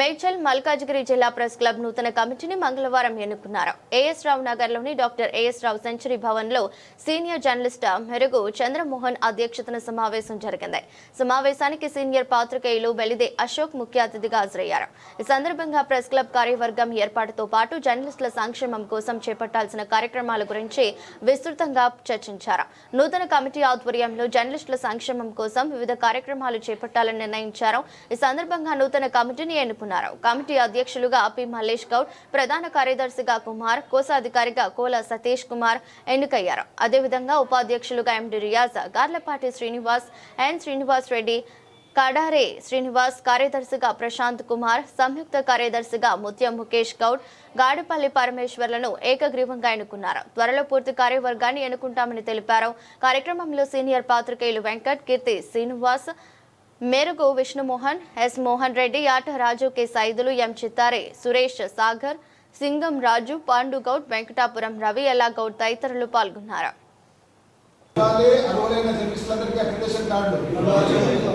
మేడ్చల్ మల్కాజ్గిరి జిల్లా press club నూతన కమిటీని మంగళవారం ఎన్నుకున్నారు. ఏఎస్ రావు నగర్లోని డాక్టర్ ఏఎస్ రావు century century senior journalist Merugu Chandramohan అధ్యక్షతన సమావేశం జరిగింది. సమావేశానికి సీనియర్ పాత్రికేయులు వెలిదే అశోక్ ముఖ్య అతిథిగా హాజరయ్యారు. ఈ సందర్భంగా ప్రెస్ క్లబ్ కార్యవర్గం ఏర్పాటుతో పాటు జర్నలిస్టుల సంక్షేమం కోసం చేపట్టాల్సిన కార్యక్రమాల గురించి విస్తృతంగా చర్చించారు. నూతన కమిటీ ఆధ్వర్యంలో జర్నలిస్టుల సంక్షేమం కోసం వివిధ కార్యక్రమాలు చేపట్టాలని నిర్ణయించారు. ఈ సందర్భంగా నూతన కమిటీని ఎన్నుకున్నారు. కమిటీ అధ్యక్షులుగా పి. మల్లేష్ గౌడ్ ప్రధాన కార్యదర్శిగా కుమార్ కోశాధికారిగా కోల సతీష్ కుమార్ ఎన్నికయ్యారు. అదేవిధంగా ఉపాధ్యక్షులుగా ఎండి రియాజ్ గార్లపాటి శ్రీనివాస్ ఎన్ శ్రీనివాస్ రెడ్డి కడారే శ్రీనివాస్ కార్యదర్శిగా ప్రశాంత్ కుమార్ సంయుక్త కార్యదర్శిగా ముత్యం ముఖేష్ గౌడ్ గాడిపల్లి పరమేశ్వర్లను ఏకగ్రీవంగా ఎన్నుకున్నారు. త్వరలో పూర్తి కార్యవర్గాన్ని ఎన్నుకుంటామని తెలిపారు. కార్యక్రమంలో సీనియర్ పాత్రికేయులు వెంకట్ కీర్తి శ్రీనివాస్ మేరకు Vishnumohan S Mohan Reddy Ata Raju K Saidulu M Chittare Suresh Sagar Singam Raju Pandu Goud Venkatapuram Ravi Ella Goud తదితరులు పాల్గొన్నారు. ఇవ్వాలి అర్హులైన జర్నలిస్టులందరికీ అక్రిడేషన్ కార్డులు.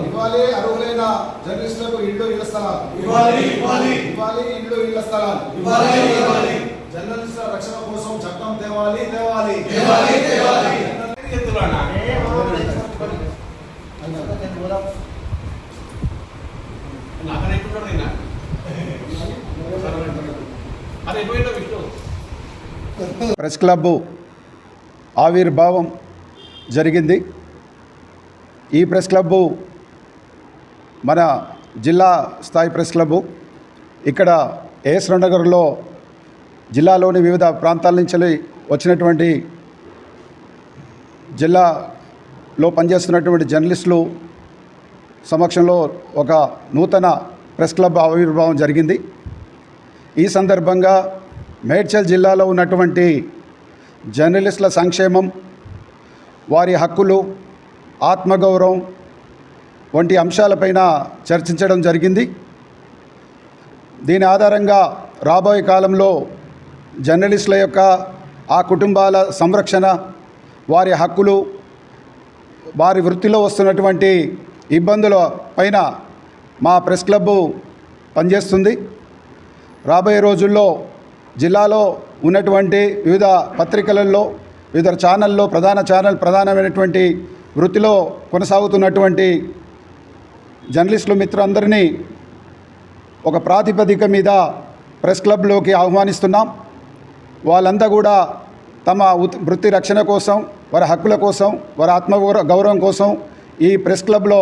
ఇవ్వాలి అర్హులైన జర్నలిస్టులకు ఇళ్ళు ఇళ్ళ స్థలాలు. ఇవ్వాలి ఇవ్వాలి ఇవ్వాలి ఇళ్ళు ఇళ్ళ స్థలాలు. ఇవ్వాలి ఇవ్వాలి జర్నలిస్టుల రక్షణ కోసం చట్టం తేవాలి తేవాలి. తేవాలి తేవాలి. ప్రెస్ క్లబ్ ఆవిర్భావం జరిగింది. ఈ ప్రెస్ క్లబ్బు మన జిల్లా స్థాయి ప్రెస్ క్లబ్బు ఇక్కడ ఏఎస్ నగర్లో జిల్లాలోని వివిధ ప్రాంతాల నుంచి వచ్చినటువంటి జిల్లాలో పనిచేస్తున్నటువంటి జర్నలిస్టులు సమక్షంలో ఒక నూతన ప్రెస్ క్లబ్ ఆవిర్భావం జరిగింది. ఈ సందర్భంగా మేడ్చల్ జిల్లాలో ఉన్నటువంటి జర్నలిస్టుల సంక్షేమం వారి హక్కులు ఆత్మగౌరవం వంటి అంశాలపైన చర్చించడం జరిగింది. దీని ఆధారంగా రాబోయే కాలంలో జర్నలిస్టుల యొక్క ఆ కుటుంబాల సంరక్షణ వారి హక్కులు వారి వృత్తిలో వస్తున్నటువంటి ఇబ్బందుల పైన మా ప్రెస్ క్లబ్బు పనిచేస్తుంది. రాబోయే రోజుల్లో జిల్లాలో ఉన్నటువంటి వివిధ పత్రికలలో వివిధ ఛానల్లో ప్రధాన ఛానల్ ప్రధానమైనటువంటి వృత్తిలో కొనసాగుతున్నటువంటి జర్నలిస్టులు మిత్రులందరినీ ఒక ప్రాతిపదిక మీద ప్రెస్ క్లబ్లోకి ఆహ్వానిస్తున్నాం. వాళ్ళంతా కూడా తమ వృత్తి రక్షణ కోసం వారి హక్కుల కోసం వారి ఆత్మ గౌరవం కోసం ఈ ప్రెస్ క్లబ్లో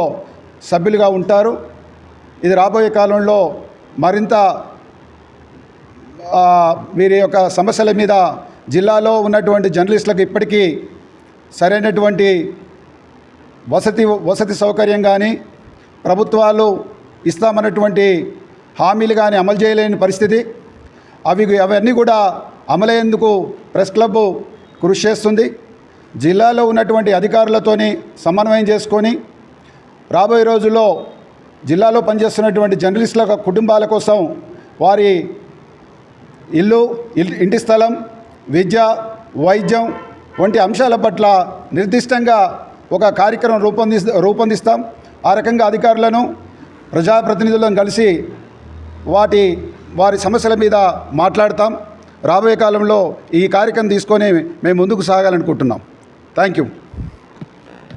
సభ్యులుగా ఉంటారు. ఇది రాబోయే కాలంలో మరింత వీరి యొక్క సమస్యల మీద జిల్లాలో ఉన్నటువంటి జర్నలిస్టులకు ఇప్పటికీ సరైనటువంటి వసతి వసతి సౌకర్యం కానీ ప్రభుత్వాలు ఇస్తామన్నటువంటి హామీలు కానీ అమలు చేయలేని పరిస్థితి. అవి అవన్నీ కూడా అమలయ్యేందుకు ప్రెస్ క్లబ్ కృషి చేస్తుంది. జిల్లాలో ఉన్నటువంటి అధికారులతోని సమన్వయం చేసుకొని రాబోయే రోజుల్లో జిల్లాలో పనిచేస్తున్నటువంటి జర్నలిస్టుల కుటుంబాల కోసం వారి ఇల్లు ఇంటి స్థలం విద్య వైద్యం వంటి అంశాల పట్ల నిర్దిష్టంగా ఒక కార్యక్రమం రూపొంది రూపొందిస్తాం. ఆ రకంగా అధికారులను ప్రజాప్రతినిధులను కలిసి వాటి వారి సమస్యల మీద మాట్లాడతాం. రాబోయే కాలంలో ఈ కార్యక్రమం తీసుకొని మేము ముందుకు సాగాలనుకుంటున్నాం. Thank you